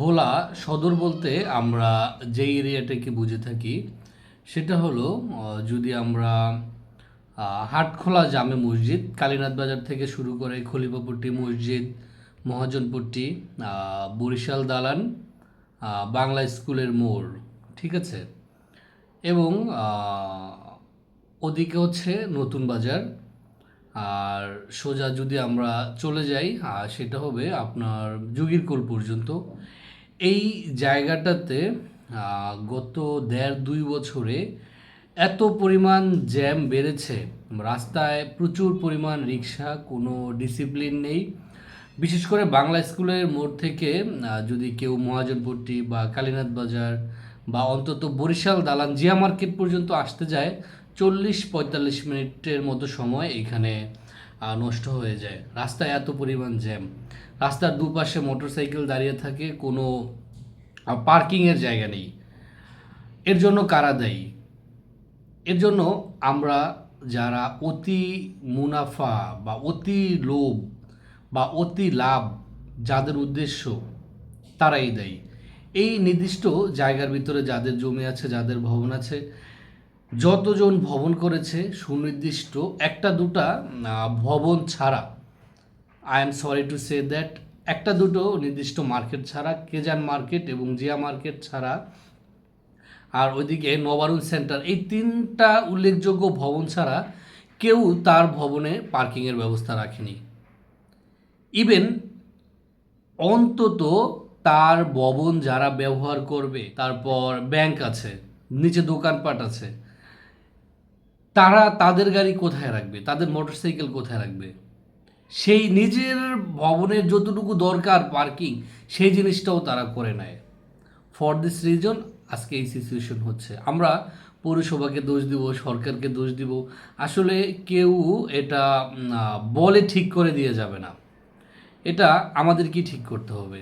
ভোলা সদর বলতে আমরা যে এরিয়াটাকে বুঝে থাকি, সেটা হলো যদি আমরা হাটখোলা জামে মসজিদ, কালীনাথ বাজার থেকে শুরু করে খলিফাপট্টি মসজিদ, মহাজনপট্টি বরিশাল দালান বাংলা স্কুলের মোড়, ঠিক আছে? এবং ওদিকে হচ্ছে নতুন বাজার, আর সোজা যদি আমরা চলে যাই সেটা হবে আপনার যোগীরকোল পর্যন্ত। এই জায়গাটাতে গত দেড় দুই বছরে এত পরিমাণ জ্যাম বেড়েছে। রাস্তায় প্রচুর পরিমাণ রিক্সা কোনো ডিসিপ্লিন নেই। বিশেষ করে বাংলা স্কুলের মোড় থেকে যদি কেউ মহাজনপট্টি বা কালীনাথ বাজার বা অন্তত বরিশাল দালান জিয়া মার্কেট পর্যন্ত আসতে যায়, চল্লিশ পঁয়তাল্লিশ মিনিটের মতো সময় এখানে নষ্ট হয়ে যায়। রাস্তায় এত পরিমাণ জ্যাম। রাস্তার দুপাশে মোটরসাইকেল দাঁড়িয়ে থাকে, কোনো পার্কিংয়ের জায়গা নেই। এর জন্য কারা দায়ী? এর জন্য আমরা যারা অতি মুনাফা বা অতি লোভ বা অতি লাভ, যাদের উদ্দেশ্য তারাই দেয়। এই নির্দিষ্ট জায়গার ভিতরে যাদের জমি আছে, যাদের ভবন আছে যতজন ভবন করেছে সুনির্দিষ্ট, একটা দুটা ভবন ছাড়া। I am sorry to say that একটা দুটো নির্দিষ্ট মার্কেট ছাড়া কেজান মার্কেট এবং জিয়া মার্কেট ছাড়া। আর ওইদিকে নবারুণ সেন্টার এই তিনটা উল্লেখযোগ্য ভবন ছাড়া কেউ তার ভবনে পার্কিংয়ের ব্যবস্থা রাখেনি। ইভেন অন্তত তার ভবন যারা ব্যবহার করবে, তারপর ব্যাংক আছে, নিচে দোকানপাট আছে তারা তাদের গাড়ি কোথায় রাখবে? তাদের মোটরসাইকেল কোথায় রাখবে? সেই নিজের ভবনের যতটুকু দরকার পার্কিং সেই জিনিসটাও তারা করে নেয়। ফর দিস রিজন আজকে এই সিচুয়েশন হচ্ছে। আমরা পৌরসভাকে দোষ দিব, সরকারকে দোষ দিব। আসলে কেউ এটা বলে ঠিক করে দিয়ে যাবে না। এটা আমাদেরকেই ঠিক করতে হবে?